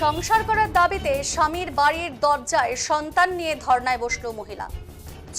সংসার করার দাবিতে স্বামীর বাড়ির দরজায় সন্তান নিয়ে ধর্নায় বসল মহিলা।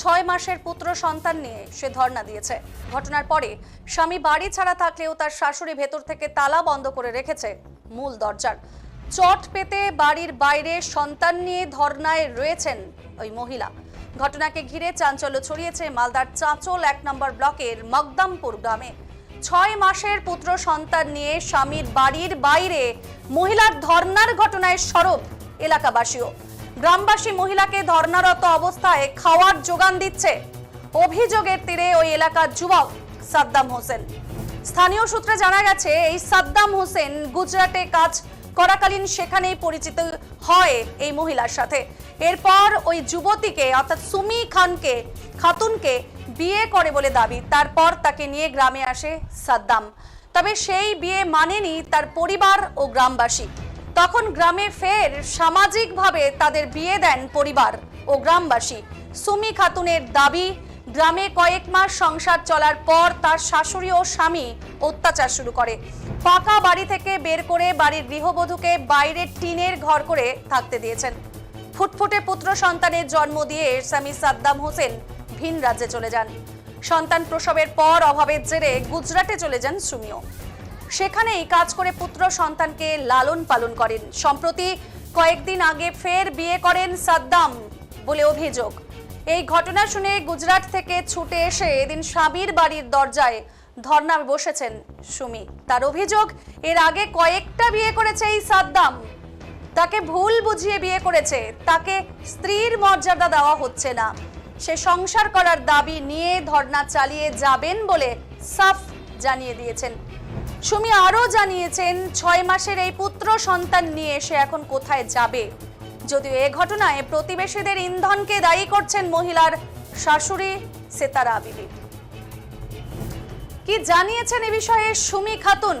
ছয় মাসের পুত্র সন্তান নিয়ে সে ধর্ণা দিয়েছে। ঘটনার পরে স্বামী বাড়ি ছাড়া থাকলেও তার শাশুড়ি ভেতর থেকে তালা বন্ধ করে রেখেছে মূল দরজার। চট পেতে বাড়ির বাইরে সন্তান নিয়ে ধর্নায় রয়েছেন ওই মহিলা। ঘটনাকে ঘিরে চাঞ্চল্য ছড়িয়েছে মালদার চাঁচল এক নম্বর ব্লকের মকদমপুর গ্রামে। ছয় মাসের পুত্র সন্তান নিয়ে স্বামীর বাড়ির বাইরে মহিলার ধর্নার ঘটনায় সরব এলাকাবাসীও। গ্রামবাসী মহিলাকে ধর্নারত অবস্থায় খাওয়ার যোগান দিচ্ছে। অভিযোগের তীরে ওই এলাকার যুবক সাদ্দাম হোসেন। স্থানীয় সূত্রে জানা গেছে, এই সাদ্দাম হোসেন গুজরাটে কাজ করাকালীন সেখানেই পরিচিত হয় এই মহিলার সাথে। এরপর ওই যুবতীকে, অর্থাৎ সুমি খানকে, খাতুনকে বিয়ে করে বলে দাবি। তারপর তাকে নিয়ে গ্রামে আসে সাদ্দাম। তবে সেই বিয়ে মানেনি তার পরিবার ও গ্রামবাসী। তখন গ্রামে ফের সামাজিকভাবে তাদের বিয়ে দেন পরিবার ও গ্রামবাসী। সুমি খাতুনের দাবি, গ্রামে কয়েক মাস সংসার চলার পর তার শাশুড়ি ও স্বামী অত্যাচার শুরু করে। পাকা বাড়ি থেকে বের করে বাড়ির গৃহবধূকে বাইরে টিনের ঘর করে থাকতে দিয়েছেন। ফুটফুটে পুত্র সন্তানের জন্ম দিয়ে স্বামী সাদ্দাম হোসেন ভিন রাজ্যে চলে যান। সন্তান প্রসবের পর অভাবের জেরে গুজরাটে চলে যান সুমিও। সেখানেই কাজ করে পুত্র সন্তানকে লালন পালন করেন। সম্প্রতি কয়েকদিন আগে ফের বিয়ে করেন সাদ্দাম বলে অভিযোগ। এই ঘটনা শুনে গুজরাট থেকে ছুটে এসে এদিন স্বামীর বাড়ির দরজায় ধর্ণা বসেছেন সুমি। তার অভিযোগ, এর আগে কয়েকটা বিয়ে করেছে এই সাদ্দাম। তাকে ভুল বুঝিয়ে বিয়ে করেছে। তাকে স্ত্রীর মর্যাদা দেওয়া হচ্ছে না। সে সংসার করার দাবি নিয়ে ধর্ণা চালিয়ে যাবেন বলে সাফ জানিয়ে দিয়েছেন। সুমি আরও জানিয়েছেন, ছয় মাসের এই পুত্র সন্তান নিয়ে সে এখন কোথায় যাবে? যদিও এ ঘটনায় প্রতিবেশীদের ইন্ধনকে দায়ী করছেন মহিলার শাশুড়ি সেতারা বিবি কি জানিয়েছেন এ বিষয়ে সুমি খাতুন?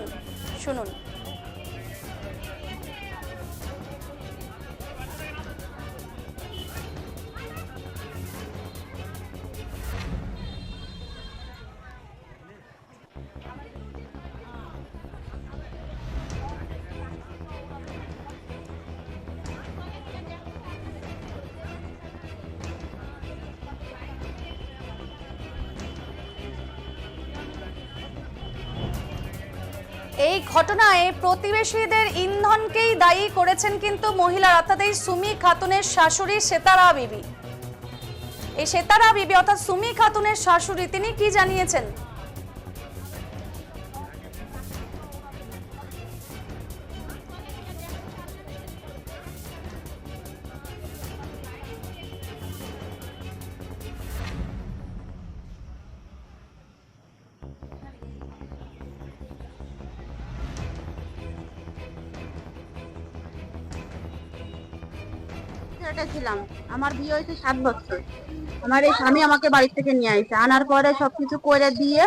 শুনুন। ঘটনায় প্রতিবেশীদের ইন্ধনকেই দায়ী করেছেন কিন্তু মহিলার অর্থাৎ এই সুমি খাতুনের শাশুড়ি সেতারা বিবি। এই সেতারা বিবি অর্থাৎ সুমি খাতুনের শাশুড়ি, তিনি কি জানিয়েছেন? ছেলেটা ছিলাম। আমার বিয়ে হয়েছে সাত বছর। আমার এই স্বামী আমাকে বাড়ি থেকে নিয়ে আসছে আনার পরে সবকিছু করে দিয়ে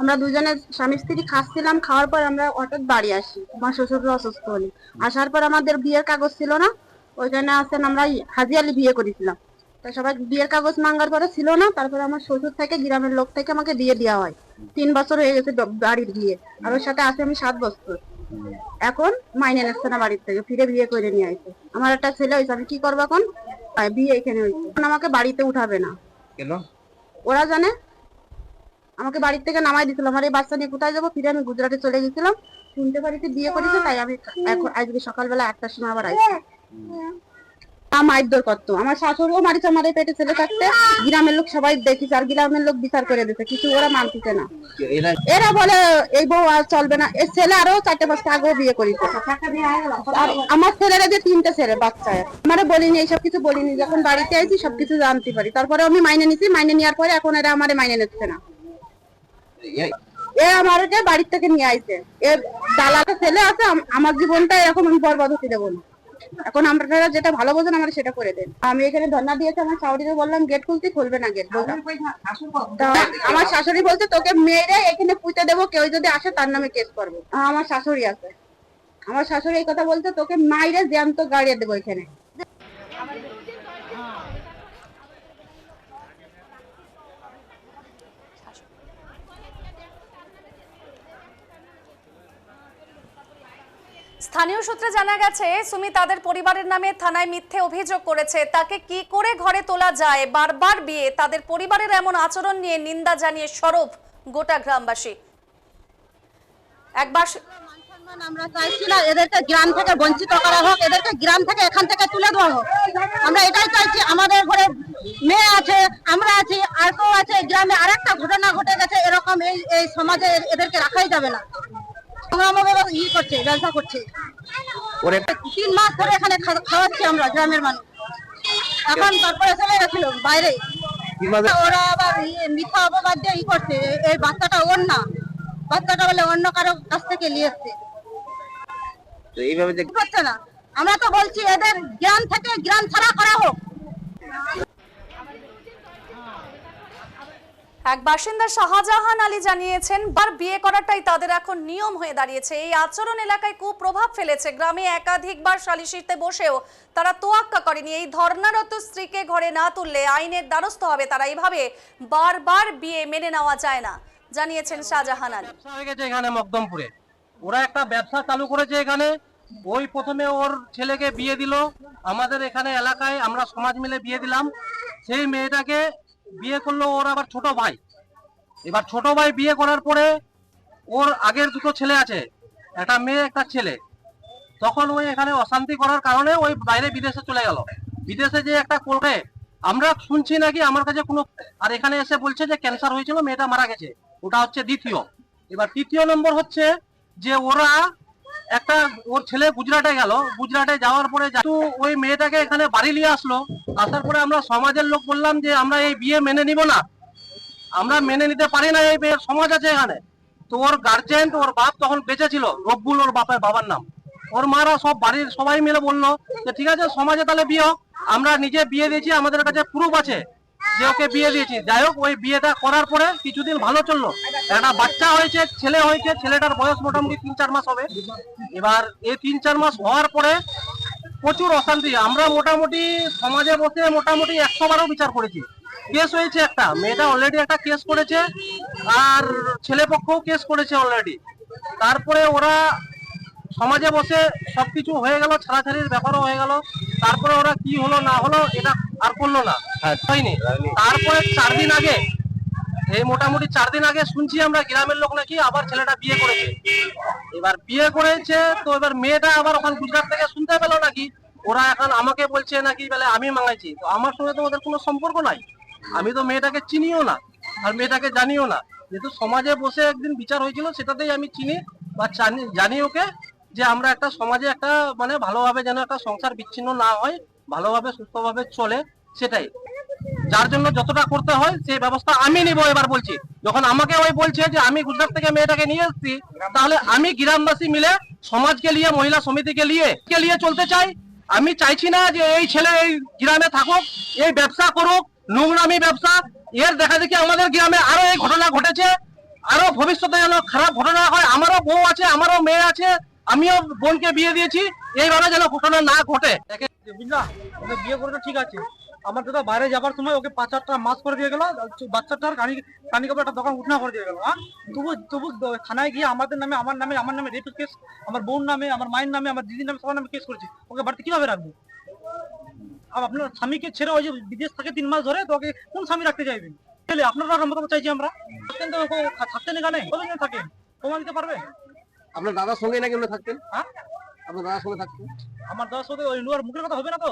আমরা দুজনে স্বামী স্ত্রী খাচ্ছিলাম। খাওয়ার পর আমরা হঠাৎ বাড়ি আসি। আমার শ্বশুর অসুস্থ হলি। আসার পর আমাদের বিয়ের কাগজ ছিল না। ওই জন্য আসেন আমরা হাজি আলি বিয়ে করেছিলাম। তা সবাই বিয়ের কাগজ মাঙ্গার পরে ছিল না। তারপরে আমার শ্বশুর থেকে, গ্রামের লোক থেকে আমাকে বিয়ে দেওয়া হয়। তিন বছর হয়ে গেছে বাড়ির বিয়ে। আর ওর সাথে আছে আমি সাত বছর। এখন মাইনে নিচ্ছে না বাড়ির থেকে ফিরে বিয়ে করে নিয়ে আসে আমার একটা ছেলে হয়েছে আমি কি করব এখন? বিয়ে এখানে হয়েছে। এখন আমাকে বাড়িতে উঠাবে না। কেন? ওরা জানে? আমাকে বাড়ির থেকে নামাই দিছিল। আমার এই বাচ্চা নিয়ে কোথায় যাব? ফিরে আমি গুজরাটে চলে গেছিলাম। শুনতে পারিতে বিয়ে করেছে তাই আমি এখন আজকে সকালবেলা একটার সময় আবার আসছি আমার করতো আমার শাশুড়িও পেটে ছেলে থাকতে। গ্রামের লোক সবাই দেখিছে, আর গ্রামের লোক বিচার করে কিছু ওরা মানতেছে না। এরা এরা বলে, এই বউ আর চলবে না। এই ছেলে আরও চারটে আগেও বিয়ে আর আমার ছেলেরা যে তিনটে ছেলে, বাচ্চা। বলিনি, এইসব কিছু বলিনি। যখন বাড়িতে আইছি, সবকিছু জানতে পারি। তারপরে আমি মাইনে নিছি। মাইনে নেওয়ার পরে এখন এরা আমারে মাইনে নিচ্ছে না। এ- আমাকে বাড়ির থেকে নিয়ে আইছে। এ দালাটা ছেলে আছে আমার জীবনটা এরকম আমি বরবাদ হতে দেবো না। এখন আপনারা যেটা ভালো বোঝেন, আমার সেটা করে দেন। আমি এখানে ধর্ণা দিয়েছি, আমার শাশুড়িকে বললাম, গেট খুলতে খুলবে না, গেট আমার শাশুড়ি বলছে, তোকে মেয়েরে এখানে পুঁতে দেবো, কেউ যদি আসে তার নামে কেস করব। আমার শাশুড়ি আছে। আমার শাশুড়ি এই কথা বলছে, তোকে মাইরে জ্যান্ত গাড়িয়ে দেবো এখানে। স্থানীয় সূত্রে জানা গেছে, সুমি তাদের পরিবারের নামে থানায় মিথ্যে অভিযোগ করেছে। তাকে কি করে ঘরে তোলা যায়? বারবার বিয়ে, তাদের পরিবারের এমন আচরণ নিয়ে নিন্দা জানিয়ে সরব গোটা গ্রামবাসী। একবার আমরা এদেরকে গ্রাম থেকে বঞ্চিত করা হোক, এদেরকে গ্রাম থেকে এখান থেকে তুলে দেওয়া হোক। আমরা এটাই চাইছি, আমাদের ঘরে মেয়ে আছে, আমরা আছি, আর কেউ আছে গ্রামে আরেকটা ঘটনা ঘটে গেছে, এরকম এই এই সমাজে এদেরকে রাখাই যাবে না। সংগ্রামভাবে ই করছে ব্যবসা করছে। ওরে তিন মাস ধরে এখানে খাওয়াচ্ছি আমরা গ্রামের মানুষ। এখন তারপরে চলে গেছিল বাইরে। ওরা আবার ইয়ে মিথ্যা অপবাদ দিয়ে ই করছে। এই বাচ্চাটা ওর না। বাচ্চাটা বলে অন্য কারও কাছ থেকে নিয়ে এসছে। তো এইভাবে না? আমরা তো বলছি এদের জ্ঞান থেকে জ্ঞান ছাড়া করা হোক। এক বাসিন্দা শাহজাহান আলী জানিয়েছেন, বার বিয়ে করাটাই তাদের এখন নিয়ম হয়ে দাঁড়িয়েছে। এই আচরণ এলাকায় কুপ্রভাব ফেলেছে। গ্রামে একাধিকবার সালিশিতে বসেও তারা তোয়াক্কা করেনি। এই ধর্নারত স্ত্রীকে ঘরে না তুললে আইনের দ্বারস্থ হবে তারা। এইভাবে বারবার বিয়ে মেনে নেওয়া যায় না, জানিয়েছেন শাহজাহান আলী। হয়ে গেছে এখানে মকদমপুরে। ওরা একটা ব্যবসা চালু করেছে এখানে। ওই প্রথমে ওর ছেলেকে বিয়ে দিল। আমাদের এখানে এলাকায় আমরা সমাজ মিলে বিয়ে দিলাম। সেই মেয়েটাকে বিয়ে করল ওর আবার ছোট ভাই। এবার ছোট ভাই বিয়ে করার পরে ওর আগের দুটো ছেলে আছে, একটা মেয়ে, একটা ছেলে। তখন ওই এখানে অশান্তি করার কারণে ওই বাইরে বিদেশে চলে গেল। বিদেশে যে একটা কোর্টে, আমরা শুনছি নাকি আমার কাছে কোনো, আর এখানে এসে বলছে যে ক্যান্সার হয়েছিল, মেয়েটা মারা গেছে। ওটা হচ্ছে দ্বিতীয়। এবার তৃতীয় নম্বর হচ্ছে যে ওরা একটা ওর ছেলে গুজরাটে গেল, গুজরাটে যাওয়ার পরে যেহেতু ওই মেয়েটাকে এখানে বাড়ি নিয়ে আসলো। আসার পরে আমরা সমাজের লোক বললাম যে, আমরা এই বিয়ে মেনে নিব না। আমরা মেনে নিতে পারি না এই মেয়ের সমাজ আছে এখানে। তো ওর গার্জেন, ওর বাপ তখন বেঁচে ছিল, রব্বুল ওর বাপের বাবার নাম। ওর মারা সব বাড়ির সবাই মিলে বলল যে, ঠিক আছে, সমাজে তাহলে বিয়ে হোক। আমরা নিজে বিয়ে দিয়েছি, আমাদের কাছে প্রুফ আছে। যে ওকে বিয়ে দিয়েছি। যাই হোক ওই বিয়েটা করার পরে কিছুদিন ভালো চলল। একটা বাচ্চা হয়েছে, ছেলে হয়েছে, ছেলেটার বয়স মোটামুটি তিন চার মাস হবে। এবার এই তিন চার মাস হওয়ার পরে প্রচুর অশান্তি। আমরা মোটামুটি সমাজে বসে মোটামুটি একশো বারও বিচার করেছি। কেস হয়েছে একটা। মেয়েটা অলরেডি একটা কেস করেছে, আর ছেলে পক্ষও কেস করেছে অলরেডি তারপরে ওরা সমাজে বসে সবকিছু হয়ে গেল, ছাড়াছাড়ির ব্যাপারও হয়ে গেল। তারপরে ওরা কি হলো, না হলো, এটা আর করল না। হয়নি। তারপরে চার দিন আগে এই মোটামুটি চার দিন আগে শুনছি আমরা গ্রামের লোক নাকি আবার ছেলেটা বিয়ে করেছে। এবার বিয়ে করেছে তো এবার মেয়েটা আবার ওখানে গুজরাট থেকে শুনতে পেল নাকি? ওরা এখন আমাকে বলছে নাকি বলে আমি মাঙাইছি। তো আমার সঙ্গে তো ওদের কোনো সম্পর্ক নাই। আমি তো মেয়েটাকে চিনিও না আর মেয়েটাকে জানিও না। যেহেতু সমাজে বসে একদিন বিচার হয়েছিল সেটাতেই আমি চিনি বা জানি জানি ওকে যে আমরা একটা সমাজে একটা মানে ভালোভাবে যেন একটা সংসার বিচ্ছিন্ন না হয়। ভালোভাবে, সুস্থভাবে চলে সেটাই। যার জন্য যতটা করতে হয় সেই ব্যবস্থা আমি নিব এবার বলছি। যখন আমাকে ওই বলছে যে আমি গুজরাট থেকে মেয়েটাকে নিয়ে এসেছি, তাহলে আমি গ্রামবাসী মিলে, সমাজকে নিয়ে, মহিলা সমিতিকে নিয়ে, কে নিয়ে চলতে চাই? আমি চাইছি না যে এই ছেলে এই গ্রামে থাকুক, এই ব্যবসা করুক, নোংরামি ব্যবসা, এর দেখা দেখি আমাদের গ্রামে আরও এই ঘটনা ঘটেছে, আরও ভবিষ্যতে যেন খারাপ ঘটনা হয়, আমারও বউ আছে, আমারও মেয়ে আছে আমিও বোনকে বিয়ে দিয়েছি, এইভাবে যেন ঘটনা না ঘটে। ওকে বিয়ে করে তো ঠিক আছে। আমার দাদা বাইরে যাবার সময় ওকে পাঁচ চারটা মাছ করে দিয়ে গেল, বাচ্চাটার কানি কানি কাপড় একটা দোকান উঠনা করে দিয়ে গেল হ্যাঁ? তবু তবু থানায় গিয়ে আমাদের নামে, আমার নামে আমার নামে রেপ কেস আমার বোন নামে, আমার মায়ের নামে, আমার দিদির নামে সবার নামে কেস করেছে। ওকে বাড়িতে কীভাবে রাখব? আর আপনার স্বামীকে ছেড়ে ওই যে বিদেশ থাকে তিন মাস ধরে, তো ওকে কোন স্বামী রাখতে চাইবেন আপনারা মতামত চাইছি আমরা। থাকতেন তো ও- থাকতেন এখানে কতদিন থাকে প্রমাণ দিতে পারবে? আপনার দাদার সঙ্গে নাকি উনি থাকতেন? হ্যাঁ? আপনার দাদার সঙ্গে থাকতেন? আমার দাদার সাথে ওই নোয়ার মুখের কথা হবে না তো?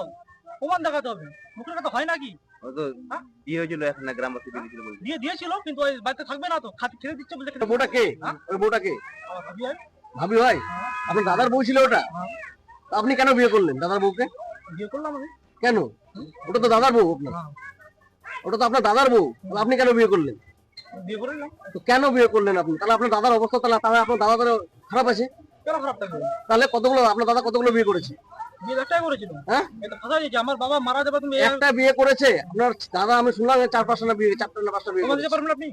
প্রমাণ দেখাতে হবে। মুখের কথা হয় নাকি? হ্যাঁ? বিয়ে হয়েছিল এখন না গ্রামবাসী দিয়েছিল কিন্তু ওই বাড়িতে থাকবে না তো। খাতে ছেড়ে দিচ্ছে বলে বউটা কে? ওই বউটা কে? ভাবি হয়, ভাবি হয়। আপনার দাদার বউ ছিল ওটা? হ্যাঁ। তা আপনি কেন বিয়ে করলেন দাদার বউকে? বিয়ে করলাম আমি। কেন? ওটা তো দাদার বউ আপনার। হ্যাঁ। ওটা তো আপনার দাদার বউ। আপনি কেন বিয়ে করলেন? বিয়ে করে নিলাম। তো কেন বিয়ে করলেন আপনি? তাহলে আপনার দাদার অবস্থা তাহলে তাহলে আপনার দাদা খারাপ আছে? কেন খারাপ থাকবে তাহলে কতগুলো আপনার দাদা কতগুলো বিয়ে করেছে? হ্যাঁ? আমার বাবা মারা যাবে তুমি একটা বিয়ে করেছে আপনার দাদা আমি শুনলাম চার পাঁচটা বিয়ে চারটা না পাঁচটা বিয়ে। আপনি?